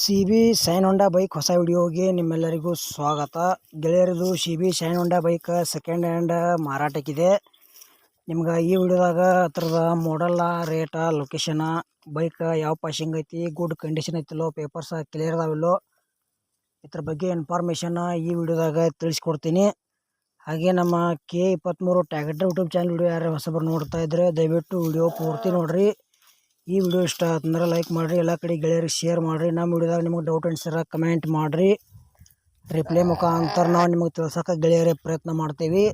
C B Shine Honda bike ಹೊಸ ವಿಡಿಯೋಗೆ ನಿಮ್ಮೆಲ್ಲರಿಗೂ ಸ್ವಾಗತ. ಗೆಳೆಯರದು C B Shine Honda bike second hand ಮಾರಾಟಕ್ಕಿದೆ. ನಿಮ್ಗೆ ಈ ವಿಡಿಯೋದಾಗ ಅದ್ರದ ಮಾಡಲ್ಲ ರೇಟ ಲೊಕೇಶನ ಬೈಕ್ ಯಾವ ಪಾಶಿಂಗ್ ಐತಿ ಗುಡ್ ಕಂಡೀಷನ್ ಐತಿಲ್ಲೋ ಪೇಪರ್ಸ್ ಕ್ಲಿಯರ್ ಅದಾವಿಲ್ಲೋ ಇದ್ರ ಬಗ್ಗೆ ಇನ್ಫಾರ್ಮೇಷನ್ ಈ ವಿಡಿಯೋದಾಗ ತಿಳಿಸ್ಕೊಡ್ತೀನಿ. ಹಾಗೆ ನಮ್ಮ ಕೆ ಇಪ್ಪತ್ತ್ಮೂರು ಟ್ಯಾಗಟ್ರ್ ಯೂಟ್ಯೂಬ್ ಚಾನಲ್ ವಿಡಿಯೋ ಯಾರು ಹೊಸಬ್ರು ನೋಡ್ತಾ ಇದ್ರೆ ದಯವಿಟ್ಟು ವಿಡಿಯೋ ಪೂರ್ತಿ ನೋಡಿರಿ. ಈ ವಿಡಿಯೋ ಇಷ್ಟ ಆತಂದ್ರೆ ಲೈಕ್ ಮಾಡಿರಿ, ಎಲ್ಲ ಕಡೆ ಗೆಳೆಯರಿಗೆ ಶೇರ್ ಮಾಡಿರಿ. ನಮ್ಮ ವಿಡಿಯೋದಾಗ ನಿಮಗೆ ಡೌಟ್ ಅನ್ಸರ ಕಮೆಂಟ್ ಮಾಡಿರಿ. ರಿಪ್ಲೈ ಮುಖಾಂತರ ನಾವು ನಿಮಗೆ ತಿಳ್ಸೋಕೆ ಗೆಳೆಯರಿಗೆ ಪ್ರಯತ್ನ ಮಾಡ್ತೀವಿ.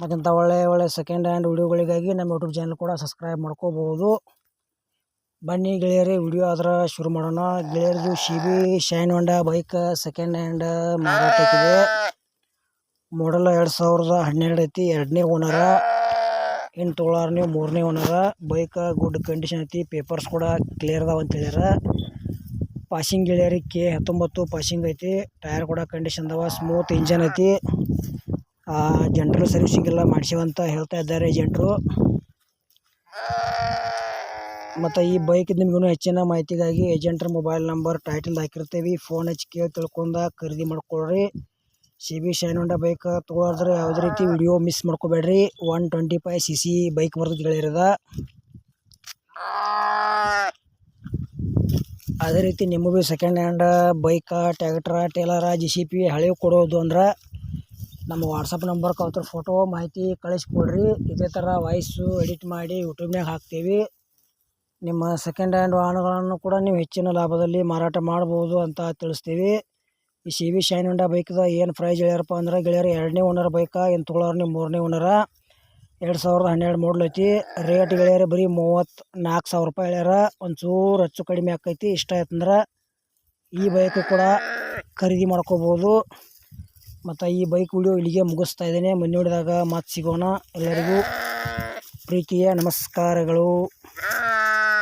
ಮತ್ತಿಂಥ ಒಳ್ಳೆ ಒಳ್ಳೆ ಸೆಕೆಂಡ್ ಹ್ಯಾಂಡ್ ವಿಡಿಯೋಗಳಿಗಾಗಿ ನಮ್ಮ ಯೂಟ್ಯೂಬ್ ಚಾನಲ್ ಕೂಡ ಸಬ್ಸ್ಕ್ರೈಬ್ ಮಾಡ್ಕೋಬೋದು ಬನ್ನಿ ಗೆಳೆಯರಿ, ವಿಡಿಯೋ ಆದ್ರೆ ಶುರು ಮಾಡೋಣ. ಗೆಳೆಯರದು C B Shine Honda bike second hand ಮಾರಾಟಕ್ಕಿದೆ model ಎರಡು ಸಾವಿರದ ಹನ್ನೆರಡು ಐತಿ ಎರಡನೇ ಓನರ ಇನ್ನು ತೊಗೊಳಾರ ನೀವು ಮೂರನೇ ಓನರ, ಬೈಕ್, ಗುಡ್ ಕಂಡೀಷನ್ ಐತಿ ಪೇಪರ್ಸ್ ಕೂಡ ಕ್ಲಿಯರ್ ಅದಾವ ಅಂತ ಹೇಳ್ಯಾರ. ಪಾಸಿಂಗ್ ಗೆಳೆಯರಿ ಕೆ ಹತ್ತೊಂಬತ್ತು ಪಾಸಿಂಗ್ ಐತಿ ಟೈರ್ ಕೂಡ ಕಂಡೀಷನ್ ಅದಾವ ಸ್ಮೂತ್ ಇಂಜನ್ ಐತಿ. ಜಂಟ್ರು ಸರ್ವಿಸಿಂಗ್ ಎಲ್ಲ ಮಾಡಿಸಿವಂತ ಹೇಳ್ತಾ ಇದ್ದಾರೆ ಏಜೆಂಟ್ರು ಮತ್ತು ಈ ಬೈಕ್ ನಿಮಗೂ ಹೆಚ್ಚಿನ ಮಾಹಿತಿಗಾಗಿ ಏಜೆಂಟ್ರ ಮೊಬೈಲ್ ನಂಬರ್ ಟೈಟಲ್ ಹಾಕಿರ್ತೀವಿ ಫೋನ್ ಹಚ್ಚಿ ಕೇಳಿ ತಿಳ್ಕೊಂಡ ಖರೀದಿ ಮಾಡ್ಕೊಳ್ರಿ. C B Shine Honda bike ತೊಗೊಳಾದ್ರೆ ಯಾವುದೇ ರೀತಿ video miss ಮಾಡ್ಕೋಬೇಡ್ರಿ. One twenty five C C bike ಬರೆದು ಗೆಳೆಯರದ ಅದೇ ರೀತಿ ನಿಮಗೂ second hand bike tractor trailer J C B ಹಳೆವು ಕೊಡೋದು ಅಂದ್ರೆ ನಮ್ಮ ವಾಟ್ಸಪ್ ನಂಬರ್ ಅವತ್ರ ಫೋಟೋ ಮಾಹಿತಿ ಕಳಿಸ್ಕೊಡ್ರಿ. ಇದೇ ಥರ ವಾಯ್ಸು ಎಡಿಟ್ ಮಾಡಿ ಯೂಟ್ಯೂಬ್ನಾಗ ಹಾಕ್ತೀವಿ. ನಿಮ್ಮ ಸೆಕೆಂಡ್ ಹ್ಯಾಂಡ್ ವಾಹನಗಳನ್ನು ಕೂಡ ನೀವು ಹೆಚ್ಚಿನ ಲಾಭದಲ್ಲಿ ಮಾರಾಟ ಮಾಡ್ಬೋದು ಅಂತ ತಿಳಿಸ್ತೀವಿ. ಈ ಸಿ ವಿ ಶೈನ್ ಹೊಂಡಾ ಬೈಕ್ದ ಏನು ಪ್ರೈಸ್ ಹೇಳ್ಯಾರಪ್ಪ ಅಂದ್ರೆ ಗೆಳೆಯರು ಎರಡನೇ ಓನರ್ ಬೈಕಾ ಏನು ತೊಗೊಳೋರ್ನೇ ಮೂರನೇ ಓನರ ಎರಡು ಸಾವಿರದ ಹನ್ನೆರಡು ಮಾಡಲ್ ಐತಿ. ರೇಟ್ ಗೆಳೆಯರು ಬರೀ ಮೂವತ್ತು ನಾಲ್ಕು ಸಾವಿರ ರೂಪಾಯಿ ಹೇಳ್ಯಾರ. ಒಂಚೂರು ಹೆಚ್ಚು ಕಡಿಮೆ ಆಕೈತಿ. ಇಷ್ಟ ಆಯ್ತಂದ್ರೆ ಈ ಬೈಕ್ ಕೂಡ ಖರೀದಿ ಮಾಡ್ಕೋಬೋದು. ಮತ್ತು ಈ ಬೈಕ್ ವಿಡಿಯೋ ಇಲ್ಲಿಗೆ ಮುಗಿಸ್ತಾ ಇದ್ದೇನೆ. ಮುನ್ನೋಡಿದಾಗ ಮಾತು ಸಿಗೋಣ. ಎಲ್ಲರಿಗೂ ಪ್ರೀತಿಯ ನಮಸ್ಕಾರಗಳು.